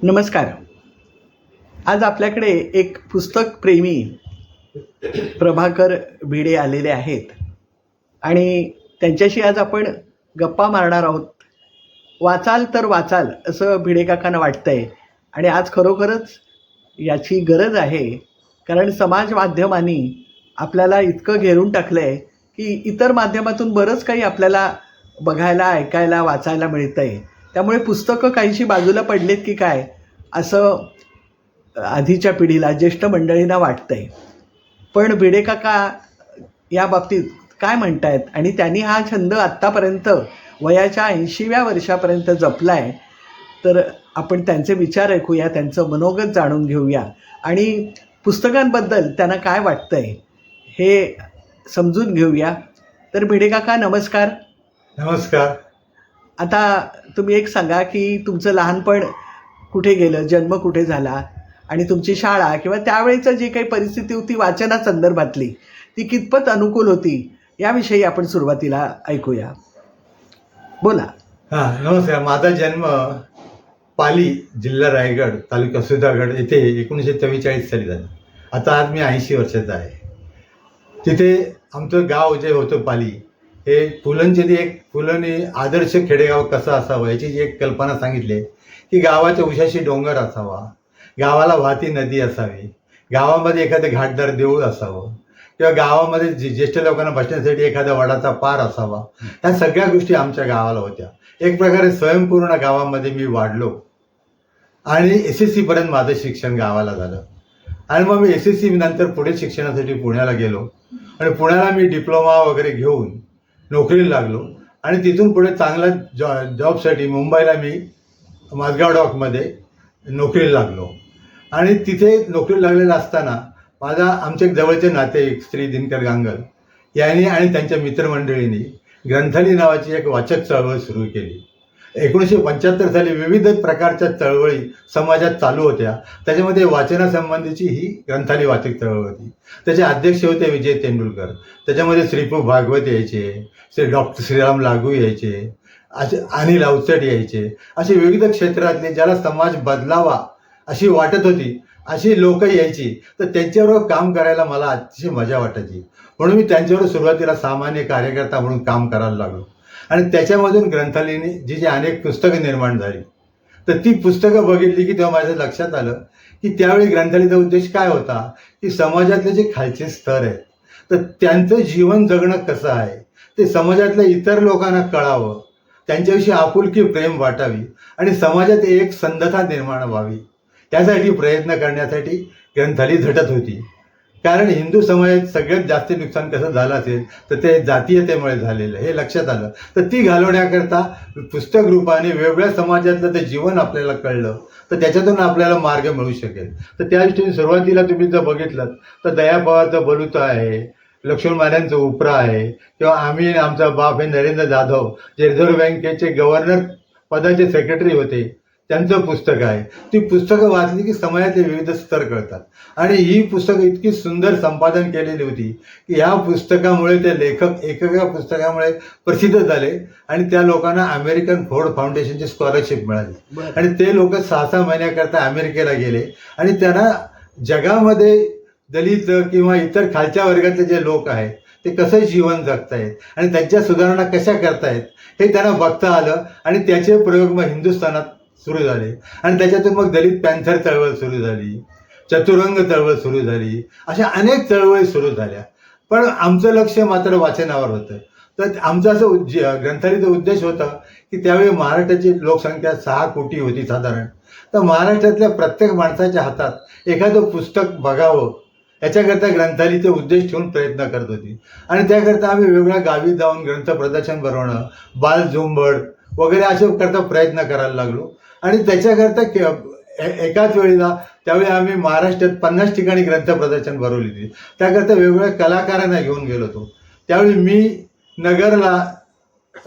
नमस्कार. आज आपल्याकडे एक पुस्तक प्रेमी प्रभाकर भिडे आलेले आहेत. आणि त्यांच्याशी आज आपण गप्पा मारणार आहोत. वाचाल तर वाचाल असं भिडे काकांना वाटतं आहे आणि आज खरोखरच याची गरज आहे कारण समाज माध्यमांनी आपल्याला इतकं घेरून टाकलं आहे की इतर माध्यमातून बरंच काही आपल्याला बघायला ऐकायला वाचायला मिळतं आहे त्यामुळे पुस्तकं काहीशी बाजूला पडलेत की काय असं आधीच्या पिढीला ज्येष्ठ मंडळींना वाटतं आहे पण भिडे काका या बाबतीत काय म्हणतायत? आणि त्यांनी हा छंद आत्तापर्यंत वयाच्या ऐंशीव्या वर्षापर्यंत जपला आहे तर आपण त्यांचे विचार ऐकूया त्यांचं मनोगत जाणून घेऊया. आणि पुस्तकांबद्दल त्यांना काय वाटतं आहे हे समजून घेऊया. तर भिडे काका नमस्कार. नमस्कार. आता तुम्ही एक सांगा की तुमचं लहानपण कुठे गेलं? जन्म कुठे झाला? आणि तुमची शाळा किंवा त्यावेळेचं जी काही परिस्थिती होती वाचना संदर्भातली ती कितपत अनुकूल होती? याविषयी आपण सुरुवातीला ऐकूया. बोला. हां नमस्कार. माझा जन्म पाली जिल्हा रायगड तालुका सुधागड येथे एकोणीसशे चव्वेचाळीस साली झाला. आता आज मी ऐंशी वर्षाचा आहे. तिथे आमचं गाव जे होतं पाली हे फुलंचे ते एक फुलंनी आदर्श खेडेगाव कसं असावं याची जी एक कल्पना सांगितली आहे की गावाच्या उशाशी डोंगर असावा गावाला वाहती नदी असावी गावामध्ये एखादं घाटदार देऊळ असावं किंवा गावामध्ये जे- ज्येष्ठ लोकांना बसण्यासाठी एखादा वडाचा पार असावा ह्या सगळ्या गोष्टी आमच्या गावाला होत्या. एक प्रकारे स्वयंपूर्ण गावामध्ये मी वाढलो आणि एस एस सीपर्यंत माझं शिक्षण गावाला झालं. आणि मग मी एस एस सी नंतर पुढे शिक्षणासाठी पुण्याला गेलो. आणि पुण्याला मी डिप्लोमा वगैरे घेऊन नोकरीला लागलो. आणि तिथून पुढे चांगला जॉ जॉबसाठी मुंबईला मी माझगाव डॉकमध्ये नोकरीला लागलो. आणि तिथे नोकरी लागलेला असताना माझा आमचे एक जवळचे नाते एक श्री दिनकर गांगल यांनी आणि त्यांच्या मित्रमंडळींनी ग्रंथाली नावाची एक वाचक चळवळ सुरू केली. एकोणीसशे पंच्याहत्तर साली विविध प्रकारच्या चळवळी समाजात चालू होत्या. त्याच्यामध्ये वाचनासंबंधीची ही ग्रंथाली वाचक चळवळ होती. त्याचे अध्यक्ष होते विजय तेंडुलकर. त्याच्यामध्ये श्रीपू भागवत यायचे. श्री डॉक्टर श्रीराम लागू यायचे असे अनिल अवचट यायचे असे विविध क्षेत्रातले ज्याला समाज बदलावा अशी वाटत होती अशी लोक यायची. तर त्यांच्याबरोबर काम करायला मला अतिशय मजा वाटायची. म्हणून मी त्यांच्यावर सुरुवातीला सामान्य कार्यकर्ता म्हणून काम करायला लागलो. आणि त्याच्यामधून ग्रंथालयाने जी जी अनेक पुस्तकं निर्माण झाली तर ती पुस्तकं बघितली की तेव्हा माझ्या लक्षात आलं की त्यावेळी ग्रंथालयाचा उद्देश काय होता की समाजातले जे खालचे स्तर आहेत तर त्यांचं जीवन जगणं कसं आहे ते समाजातल्या इतर लोकांना कळावं त्यांच्याविषयी आपुलकी प्रेम वाटावी आणि समाजात एक संधता निर्माण व्हावी. त्यासाठी प्रयत्न करण्यासाठी ग्रंथाली झटत होती. कारण हिंदू समाजात सगळ्यात जास्त नुकसान कसं झालं असेल तर ते जातीयतेमुळे झालेलं हे लक्षात आलं. तर ती घालवण्याकरता पुस्तक रूपाने वेगवेगळ्या समाजातलं ते जीवन आपल्याला कळलं. तर त्याच्यातून आपल्याला मार्ग मिळू शकेल. तर त्या दृष्टीने सुरुवातीला तुम्ही जर बघितलं तर दया बलुतं आहे लक्ष्मण महाराजांचं उपरा आहे. किंवा आम्ही आमचा बाप हे नरेंद्र जाधव जे रिझर्व्ह बँकेचे गव्हर्नर पदाचे सेक्रेटरी होते त्यांचं पुस्तक आहे. ती पुस्तकं वाचली की समाजातले विविध स्तर कळतात. आणि ही पुस्तकं इतकी सुंदर संपादन केलेली होती की ह्या पुस्तकामुळे ते लेखक एकेका पुस्तकामुळे प्रसिद्ध झाले आणि त्या लोकांना अमेरिकन फोर्ड फाउंडेशनची स्कॉलरशिप मिळाली. आणि ते लोक सहा सहा महिन्याकरता अमेरिकेला गेले आणि त्यांना जगामध्ये दलित किंवा इतर खालच्या वर्गातले जे लोक आहेत ते कसं जीवन जगतायत आणि त्यांच्या सुधारणा कशा करतायत हे त्यांना बघता आलं आणि त्याचे प्रयोग मग हिंदुस्थानात सुरू झाले. आणि त्याच्यातून मग दलित पॅन्थर चळवळ सुरू झाली चतुरंग चळवळ सुरू झाली अशा अनेक चळवळी सुरू झाल्या. पण आमचं लक्ष मात्र वाचनावर होतं. तर आमचं असं उद्ज ग्रंथालयाचा उद्देश होता की त्यावेळी महाराष्ट्राची लोकसंख्या सहा कोटी होती साधारण. तर महाराष्ट्रातल्या प्रत्येक माणसाच्या हातात एखादं पुस्तक बघावं त्याच्याकरता ग्रंथालयाचे उद्देश ठेवून प्रयत्न करत होती. आणि त्याकरता आम्ही वेगवेगळ्या गावी जाऊन ग्रंथ प्रदर्शन भरवणं बाल झुंबड वगैरे असे करता प्रयत्न करायला लागलो. आणि त्याच्याकरता के- एकाच वेळेला त्यावेळी आम्ही महाराष्ट्रात पन्नास ठिकाणी ग्रंथ प्रदर्शन भरवली होती. त्याकरता वेगवेगळ्या कलाकारांना घेऊन गेलो होतो. त्यावेळी मी नगरला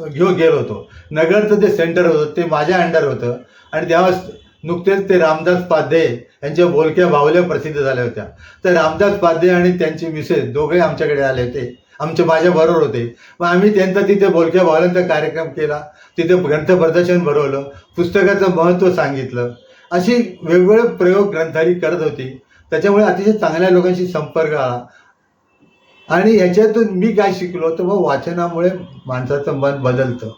घेऊन गेलो होतो. नगरचं जे सेंटर होतं ते माझ्या अंडर होतं. आणि तेव्हा नुकतेच ते रामदास पाध्ये यांच्या बोलक्या बावल्या प्रसिद्ध झाल्या होत्या. तर रामदास पाध्ये आणि त्यांची मिसेस दोघे आमच्याकडे आले होते. आमच्या माझ्या बरोबर होते. मग आम्ही त्यांचा तिथे बोलक्या बावल्यांचा कार्यक्रम केला. तिथे ग्रंथ प्रदर्शन भरवलं. पुस्तकाचं महत्त्व सांगितलं. अशी वेगवेगळे प्रयोग ग्रंथाली करत होती. त्याच्यामुळे अतिशय चांगल्या लोकांशी संपर्क आला. आणि याच्यातून मी काय शिकलो तर मग वाचनामुळे माणसाचं मन बदलतं.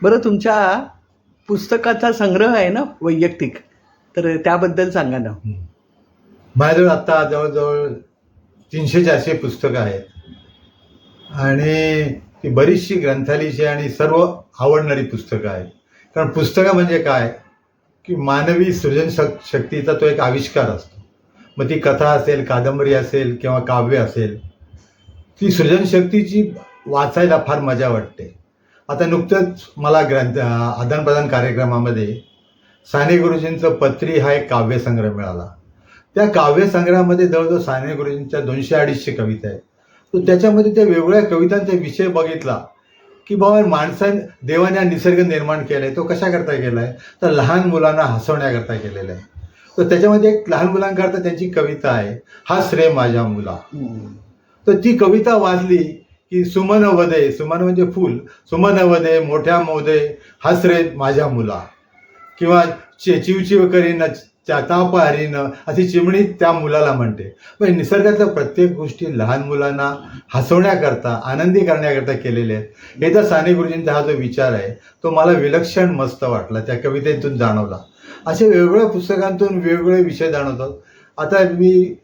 बरं तुमच्या पुस्तकाचा संग्रह आहे ना वैयक्तिक. तर त्याबद्दल सांगा ना. माझ्याजवळ आत्ता जवळजवळ तीनशे चारशे पुस्तकं आहेत. आणि ती बरीचशी ग्रंथालीची आणि सर्व आवडणारी पुस्तकं आहेत. कारण पुस्तकं म्हणजे काय? की मानवी सृजन शक शक्तीचा तो एक आविष्कार असतो. मग ती कथा असेल कादंबरी असेल किंवा काव्य असेल ती सृजनशक्तीची वाचायला फार मजा वाटते. आता नुकतंच मला ग्रंथ आदानप्रदान कार्यक्रमामध्ये साने गुरुजींचं पत्री हा एक काव्यसंग्रह मिळाला. त्या काव्यसंग्रहामध्ये जवळजवळ साने गुरुजींच्या दोनशे अडीचशे कविता आहेत. तर त्याच्यामध्ये त्या वेगवेगळ्या कवितांचा विषय बघितला की बाबा माणसाने देवाने निसर्ग निर्माण केलाय तो कशाकरता केलाय? तर लहान मुलांना हसवण्याकरता केलेला आहे. तर त्याच्यामध्ये एक लहान मुलांकरता त्यांची कविता आहे हा श्रेय माझ्या मुला. तर ती कविता वाचली की सुमन वदे सुमन म्हणजे फूल सुमन वदे मोठ्या मोदे हसरे माझ्या मुला. किंवा चे चिवचिव करीन चातापहारीन अशी चिमणी त्या मुलाला म्हणते. पण निसर्गातल्या प्रत्येक गोष्टी लहान मुलांना हसवण्याकरता आनंदी करण्याकरता केलेल्या आहेत. हे तर साने गुरुजींचा हा जो विचार आहे तो मला विलक्षण मस्त वाटला त्या कवितेतून जाणवला. असे वेगवेगळ्या पुस्तकांतून वेगवेगळे विषय जाणवतात. आता मी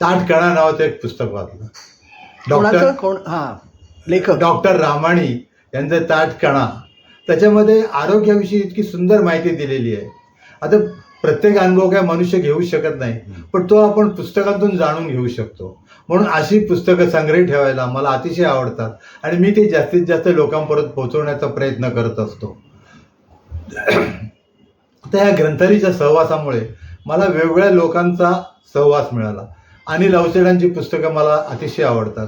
ताटकणा नावाचं एक पुस्तक वाचलं. डॉक्टर कोण हा लेखक. डॉक्टर रामाणी यांचं ताटकणा. त्याच्यामध्ये आरोग्याविषयी इतकी सुंदर माहिती दिलेली आहे. आता प्रत्येक अनुभव काय मनुष्य घेऊ शकत नाही पण तो आपण पुस्तकातून जाणून घेऊ शकतो. म्हणून अशी पुस्तकं संग्रही ठेवायला मला अतिशय आवडतात आणि मी ते जास्तीत जास्त लोकांपर्यंत पोहोचवण्याचा प्रयत्न करत असतो. तर या ग्रंथालीच्या सहवासामुळे मला वेगवेगळ्या लोकांचा सहवास मिळाला. अनिल अवसेडांची पुस्तकं मला अतिशय आवडतात.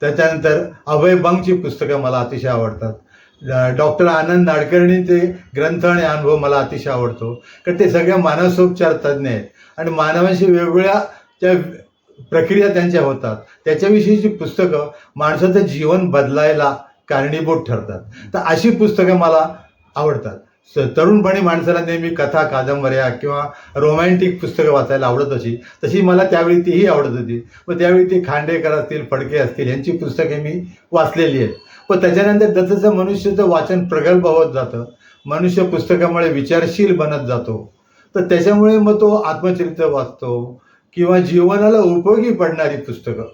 त्याच्यानंतर अभय बंगची पुस्तकं मला अतिशय आवडतात. डॉक्टर आनंद नाडकर्णींचे ग्रंथ आणि अनुभव मला अतिशय आवडतो. कारण ते सगळ्या मानसोपचार तज्ज्ञ आहेत. आणि मानवांशी वेगवेगळ्या त्या प्रक्रिया त्यांच्या होतात. त्याच्याविषयीची पुस्तकं माणसाचं जीवन बदलायला कारणीभूत ठरतात. तर अशी पुस्तकं मला आवडतात. तरुणपणी माणसाला नेहमी कथा कादंबऱ्या किंवा रोमॅन्टिक पुस्तकं वाचायला आवडत अशी. तशी मला त्यावेळी तीही आवडत होती. व त्यावेळी ती खांडेकर असतील फडके असतील यांची पुस्तके मी वाचलेली आहेत. पण त्याच्यानंतर जसं मनुष्याचं वाचन प्रगल्भ होत जातं. मनुष्य पुस्तकामुळे विचारशील बनत जातो. तर त्याच्यामुळे मग तो आत्मचरित्र वाचतो किंवा जीवनाला उपयोगी पडणारी पुस्तकं.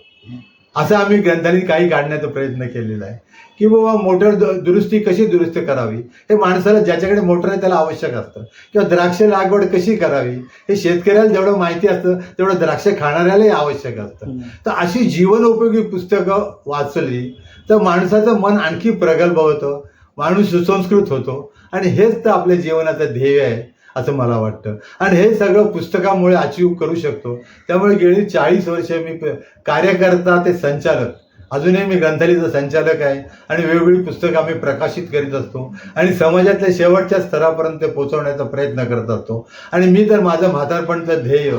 असं आम्ही ग्रंथालयात काही काढण्याचा प्रयत्न केलेला आहे. की बाबा मोटर दुरुस्ती कशी दुरुस्त करावी? हे माणसाला ज्याच्याकडे मोटर आहे त्याला आवश्यक असतं. किंवा द्राक्ष लागवड कशी करावी? हे शेतकऱ्याला जेवढं माहिती असतं तेवढं द्राक्ष खाणाऱ्यालाही आवश्यक असतं. तर अशी जीवनोपयोगी पुस्तकं वाचली तर माणसाचं मन आणखी प्रगल्भ होतं माणूस सुसंस्कृत होतो. आणि हेच तर आपल्या जीवनाचं ध्येय आहे असं मला वाटतं. आणि हे सगळं पुस्तकामुळे अचीव करू शकतो. त्यामुळे गेली चाळीस वर्ष मी कार्यकर्ता ते संचालक. अजूनही मी ग्रंथालयाचा संचालक आहे आणि वेगवेगळी पुस्तकं आम्ही प्रकाशित करीत असतो आणि समाजातल्या शेवटच्या स्तरापर्यंत ते पोहोचवण्याचा प्रयत्न करत असतो. आणि मी तर माझं म्हातारपणचं ध्येय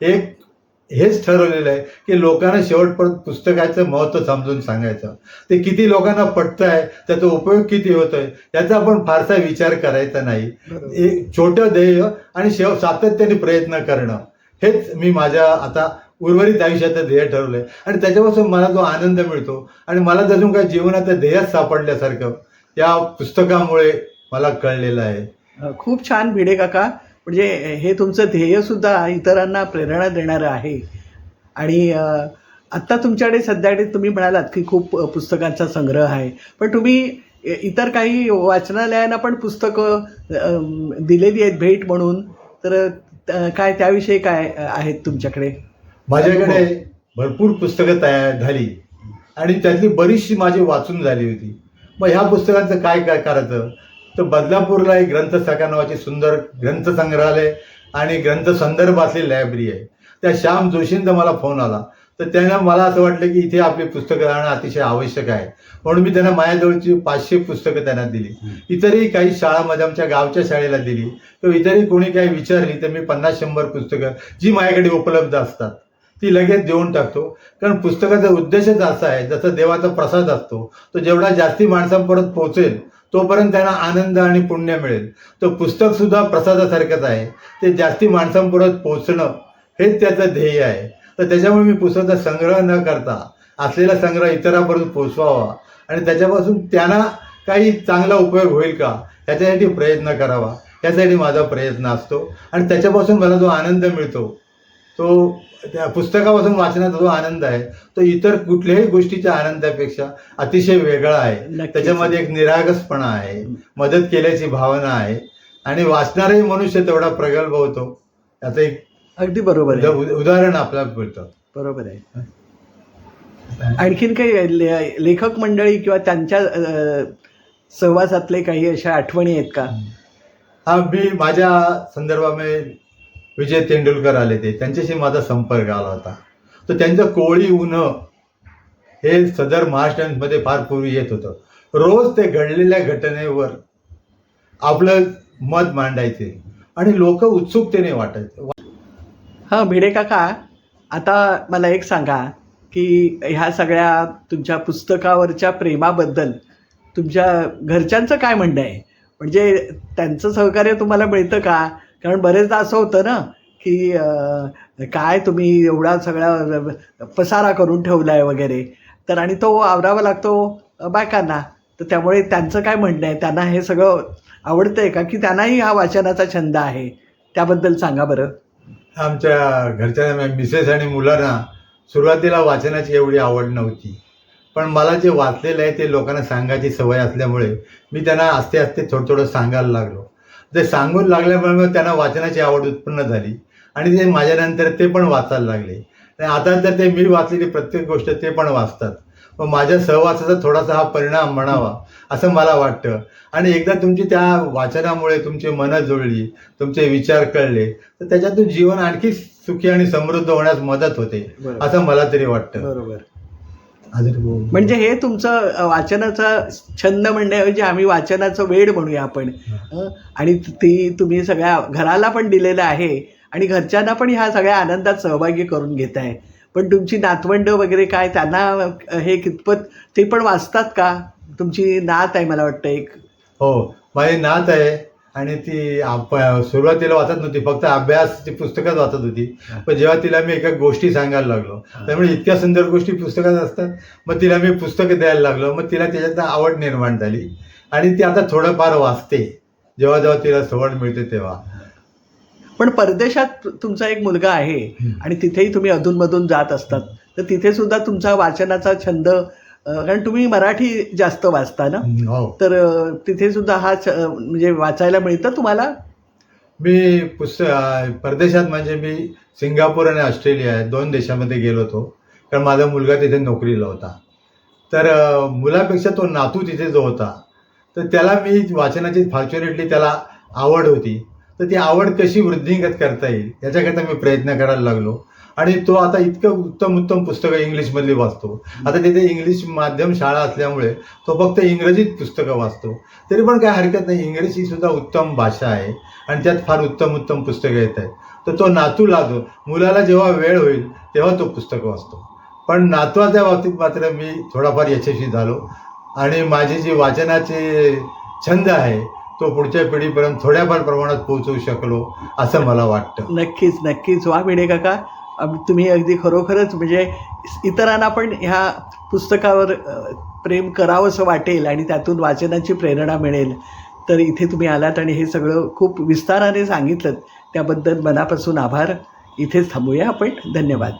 एक हेच ठरवलेलं आहे की लोकांना शेवटपर्यंत पुस्तकाचं महत्त्व समजून सांगायचं. ते किती लोकांना पटतं आहे त्याचा उपयोग किती होतोय याचा आपण फारसा विचार करायचा नाही. एक छोटं ध्येय आणि शेव सातत्याने प्रयत्न करणं. हेच मी माझ्या आता उर्वरित आयुष्याचं ध्येय ठरवलंय. आणि त्याच्यापासून मला जो आनंद मिळतो आणि मला अजून काय जीवनाचं ध्येयच सापडल्यासारखं या पुस्तकामुळे मला कळलेलं आहे. खूप छान भिडे काका. म्हणजे हे तुमचं ध्येय सुद्धा इतरांना प्रेरणा देणारं आहे. आणि आत्ता तुमच्याकडे सध्याकडे तुम्ही म्हणालात की खूप पुस्तकांचा संग्रह आहे. पण तुम्ही इतर काही वाचनालयांना पण पुस्तकं दिलेली आहेत भेट म्हणून. तर काय त्याविषयी काय आहेत तुमच्याकडे? माझ्याकडे भरपूर पुस्तकं तयार झाली. आणि त्यातली बरीचशी माझी वाचून झाली होती. मग ह्या पुस्तकांचं काय काय करायचं? तर बदलापूरला एक ग्रंथशाखा नावाची सुंदर ग्रंथसंग्रहालय आणि ग्रंथ संदर्भ असलेली लायब्ररी आहे. त्या श्याम जोशींचा मला फोन आला. तर त्यांना मला असं वाटलं की इथे आपली पुस्तकं राहणं अतिशय आवश्यक आहे. म्हणून मी त्यांना माझ्याजवळची पाचशे पुस्तकं त्यांना दिली. इतरही काही शाळामध्ये आमच्या गावच्या शाळेला दिली. किंवा इतरही कोणी काही विचारली तर मी पन्नास शंभर पुस्तकं जी माझ्याकडे उपलब्ध असतात. ती लगेच देऊन टाकतो. कारण पुस्तकाचा उद्देशच असा आहे जसं देवाचा प्रसाद असतो तो जेवढा जास्ती माणसांपर्यंत पोहोचेल तोपर्यंत त्यांना आनंद आणि पुण्य मिळेल. तो पुस्तक सुद्धा प्रसादासारखंच आहे. ते जास्ती माणसांपर्यंत पोहोचणं हेच त्याचं ध्येय आहे. तर त्याच्यामुळे मी पुस्तकाचा संग्रह न करता असलेला संग्रह इतरांपर्यंत पोचवावा आणि त्याच्यापासून त्यांना काही चांगला उपयोग होईल का ह्याच्यासाठी प्रयत्न करावा. यासाठी माझा प्रयत्न असतो. आणि त्याच्यापासून मला जो आनंद मिळतो तो त्या पुस्तकापासून वाचण्याचा जो आनंद आहे तो इतर कुठल्याही गोष्टीच्या आनंदापेक्षा अतिशय वेगळा आहे. त्याच्यामध्ये एक निरागसपणा आहे मदत केल्याची भावना आहे आणि वाचणारही मनुष्य तेवढा प्रगल्भ होतो. याचं एक अगदी बरोबर आहे. उदा- उदाहरण आपल्याला मिळतं. बरोबर आहे. आणखीन काही ले- लेखक मंडळी किंवा त्यांच्या सहवासातले काही अशा आठवणी आहेत का? हा मी माझ्या संदर्भामध्ये विजय तेंडुलकर आले ते त्यांच्याशी माझा संपर्क आला होता. तर त्यांचं कोळी उन्ह हे सदर महाराष्ट्रांमध्ये फार पूर्वी येत होतं. रोज ते घडलेल्या घटनेवर आपलं मत मांडायचे आणि लोक उत्सुकतेने वाटायचे. हां भिडे काका आता मला एक सांगा की ह्या सगळ्या तुमच्या पुस्तकावरच्या प्रेमाबद्दल तुमच्या घरच्यांचं काय म्हणणं आहे? म्हणजे त्यांचं सहकार्य तुम्हाला मिळतं का? कारण बरेचदा असं होतं ना की काय तुम्ही एवढा सगळा पसारा करून ठेवला आहे वगैरे. तर आणि तो आवरावा लागतो बायकांना. तर त्यामुळे त्यांचं काय म्हणणं आहे? त्यांना हे सगळं आवडतं आहे का? की त्यांनाही हा वाचनाचा छंद आहे? त्याबद्दल सांगा बरं. आमच्या घरच्या मिसेस आणि मुलांना सुरुवातीला वाचनाची एवढी आवड नव्हती. पण मला जे वाचलेलं आहे ते लोकांना सांगायची सवय असल्यामुळे मी त्यांना आस्ते आस्ते थोडं थोडं सांगायला लागलो. ते सांगून लागल्यामुळे त्यांना वाचनाची आवड उत्पन्न झाली. आणि ते माझ्यानंतर ते पण वाचायला लागले. आणि आता तर ते मी वाचलेली प्रत्येक गोष्ट ते पण वाचतात. मग माझ्या सहवासाचा थोडासा हा परिणाम म्हणावा असं मला वाटतं. आणि एकदा तुमची त्या वाचनामुळे तुमची मनं जुळली तुमचे विचार कळले तर त्याच्यातून जीवन आणखी सुखी आणि समृद्ध होण्यास मदत होते. असं मला तरी वाटतं. बरोबर. अजून बोल. म्हणजे हे तुमचं वाचनाचा छंद म्हणण्याऐवजी आम्ही वाचनाचं वेड म्हणूया आपण. हं? आणि ती तुम्ही सगळ्या घराला पण दिलेलं आहे आणि घरच्यांना पण ह्या सगळ्या आनंदात सहभागी करून घेत आहे पण तुमची नातवंड वगैरे काय त्यांना हे कितपत ते पण वाचतात का? तुमची नात आहे मला वाटतं एक. हो माझी नात आहे. आणि ती सुरुवातीला वाचत नव्हती फक्त अभ्यासची पुस्तकच वाचत होती. पण जेव्हा तिला मी एका गोष्टी सांगायला लागलो त्यामुळे इतक्या सुंदर गोष्टी पुस्तकात असतात मग तिला मी पुस्तकं द्यायला लागलो मग तिला त्याच्यात आवड निर्माण झाली. आणि ती आता थोडंफार वाचते जेव्हा जेव्हा तिला सवड मिळते तेव्हा. पण परदेशात तुमचा एक मुलगा आहे. आणि तिथेही तुम्ही अधूनमधून जात असतात. तर तिथे सुद्धा तुमचा वाचनाचा छंद कारण तुम्ही मराठी जास्त वाचता ना? हो. तर तिथे सुद्धा हा अ, म्हणजे वाचायला मिळतं तुम्हाला? मी पुस्तक परदेशात म्हणजे मी सिंगापूर आणि ऑस्ट्रेलिया या दोन देशामध्ये गेलो होतो. कारण माझा मुलगा तिथे नोकरीला होता. तर मुलापेक्षा तो नातू तिथे जो होता तर त्याला मी वाचनाची फॉर्च्युनेटली त्याला आवड होती. तर ती आवड कशी वृद्धिंगत करता येईल याच्याकरता मी प्रयत्न करायला लागलो. आणि तो आता इतकं उत्तम उत्तम पुस्तकं इंग्लिशमधली वाचतो. आता तिथे इंग्लिश माध्यम शाळा असल्यामुळे तो फक्त इंग्रजीत पुस्तकं वाचतो. तरी पण काय हरकत नाही इंग्रजी ही सुद्धा उत्तम भाषा आहे आणि त्यात फार उत्तम उत्तम पुस्तकं येत आहेत. तर तो नातू लागतो मुलाला जेव्हा वेळ होईल तेव्हा तो पुस्तकं वाचतो. पण नातवाच्या बाबतीत मात्र मी थोडाफार यशस्वी झालो आणि माझी जी वाचनाचे छंद आहे तो पुढच्या पिढीपर्यंत थोड्याफार प्रमाणात पोहोचवू शकलो असं मला वाटतं. नक्कीच नक्कीच. वा भिडे काका. तुम्ही अगदी खरोखरच म्हणजे इतरांना पण ह्या पुस्तकावर प्रेम करावंसं वाटेल आणि त्यातून वाचनाची प्रेरणा मिळेल. तर इथे तुम्ही आलात आणि हे सगळं खूप विस्ताराने सांगितलं त्याबद्दल मनापासून आभार. इथेच थांबूया आपण. धन्यवाद.